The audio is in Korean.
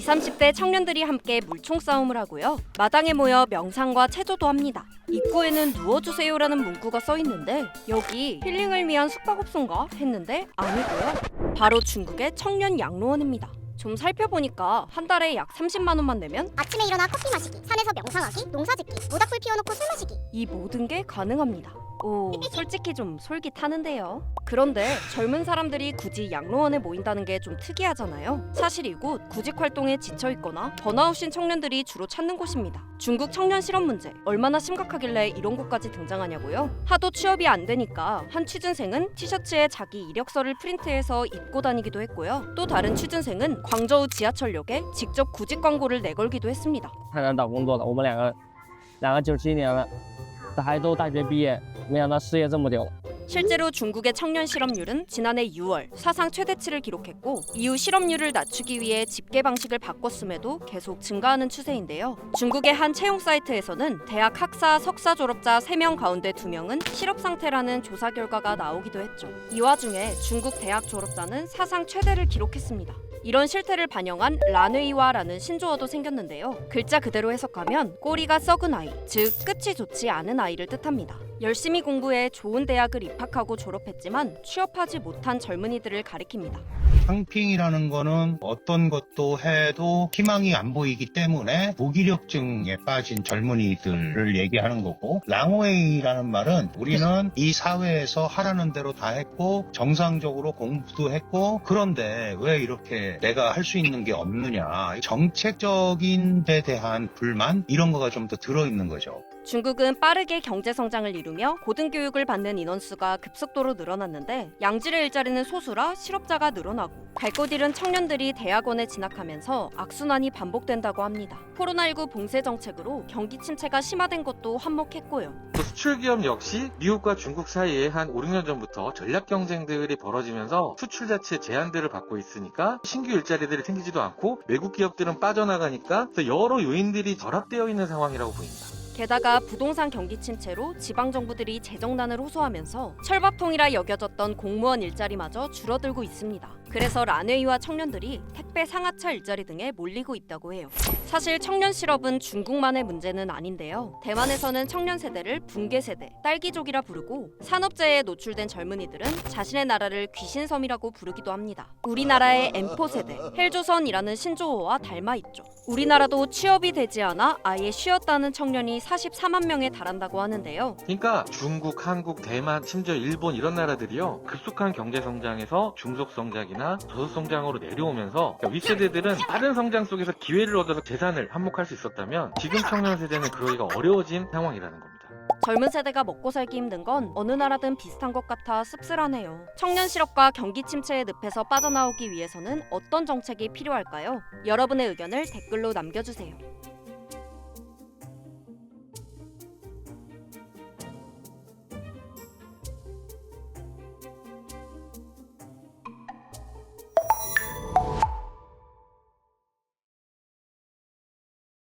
20, 30대 청년들이 함께 물총 싸움을 하고요. 마당에 모여 명상과 체조도 합니다. 입구에는 누워주세요라는 문구가 써 있는데 여기 힐링을 위한 숙박업소인가 했는데 아니고요. 바로 중국의 청년 양로원입니다. 좀 살펴보니까 한 달에 약 30만 원만 내면 아침에 일어나 커피 마시기, 산에서 명상하기, 농사 짓기, 모닥불 피워놓고 술 마시기. 이 모든 게 가능합니다. 오, 솔직히 좀 솔깃하는데요. 그런데 젊은 사람들이 굳이 양로원에 모인다는 게 좀 특이하잖아요. 사실 이곳 구직 활동에 지쳐 있거나 번아웃인 청년들이 주로 찾는 곳입니다. 중국 청년 실업 문제 얼마나 심각하길래 이런 곳까지 등장하냐고요? 하도 취업이 안 되니까 한 취준생은 티셔츠에 자기 이력서를 프린트해서 입고 다니기도 했고요. 또 다른 취준생은 광저우 지하철역에 직접 구직 광고를 내걸기도 했습니다. 太难找工作了。我们两个，两个九七年了， 还都大学毕业，没想到失业这么久。 실제로 중국의 청년 실업률은 지난해 6월 사상 최대치를 기록했고 이후 실업률을 낮추기 위해 집계 방식을 바꿨음에도 계속 증가하는 추세인데요. 중국의 한 채용 사이트에서는 대학 학사 석사 졸업자 3명 가운데 2명은 실업 상태라는 조사 결과가 나오기도 했죠. 이 와중에 중국 대학 졸업자는 사상 최대를 기록했습니다. 이런 실태를 반영한 라뇌이와라는 신조어도 생겼는데요. 글자 그대로 해석하면 꼬리가 썩은 아이, 즉 끝이 좋지 않은 아이를 뜻합니다. 열심히 공부해 좋은 대학을 입학하고 졸업했지만 취업하지 못한 젊은이들을 가리킵니다. 상핑이라는 거는 어떤 것도 해도 희망이 안 보이기 때문에 무기력증에 빠진 젊은이들을 얘기하는 거고 랑웨이라는 말은 우리는 이 사회에서 하라는 대로 다 했고 정상적으로 공부도 했고 그런데 왜 이렇게 내가 할 수 있는 게 없느냐 정책적인 데 대한 불만 이런 거가 좀 더 들어있는 거죠. 중국은 빠르게 경제 성장을 이루며 고등교육을 받는 인원수가 급속도로 늘어났는데 양질의 일자리는 소수라 실업자가 늘어나고 갈 곳 잃은 청년들이 대학원에 진학하면서 악순환이 반복된다고 합니다. 코로나19 봉쇄 정책으로 경기 침체가 심화된 것도 한몫했고요. 또 수출 기업 역시 미국과 중국 사이에 한 5, 6년 전부터 전략 경쟁들이 벌어지면서 수출 자체 제한들을 받고 있으니까 신규 일자리들이 생기지도 않고 외국 기업들은 빠져나가니까 여러 요인들이 결합되어 있는 상황이라고 보입니다. 게다가 부동산 경기 침체로 지방 정부들이 재정난을 호소하면서 철밥통이라 여겨졌던 공무원 일자리마저 줄어들고 있습니다. 그래서 란웨이와 청년들이 택배 상하차 일자리 등에 몰리고 있다고 해요. 사실 청년 실업은 중국만의 문제는 아닌데요. 대만에서는 청년 세대를 붕괴 세대, 딸기족이라 부르고 산업재해에 노출된 젊은이들은 자신의 나라를 귀신섬이라고 부르기도 합니다. 우리나라의 M4 세대, 헬조선이라는 신조어와 닮아 있죠. 우리나라도 취업이 되지 않아 아예 쉬었다는 청년이 44만 명에 달한다고 하는데요. 그러니까 중국, 한국, 대만, 심지어 일본 이런 나라들이요 급속한 경제 성장에서 중속 성장이나 저속 성장으로 내려오면서 그러니까 윗세대들은 빠른 성장 속에서 기회를 얻어서 재산을 한몫할 수 있었다면 지금 청년 세대는 그러기가 어려워진 상황이라는 겁니다. 젊은 세대가 먹고 살기 힘든 건 어느 나라든 비슷한 것 같아 씁쓸하네요. 청년 실업과 경기 침체의 늪에서 빠져나오기 위해서는 어떤 정책이 필요할까요? 여러분의 의견을 댓글로 남겨주세요.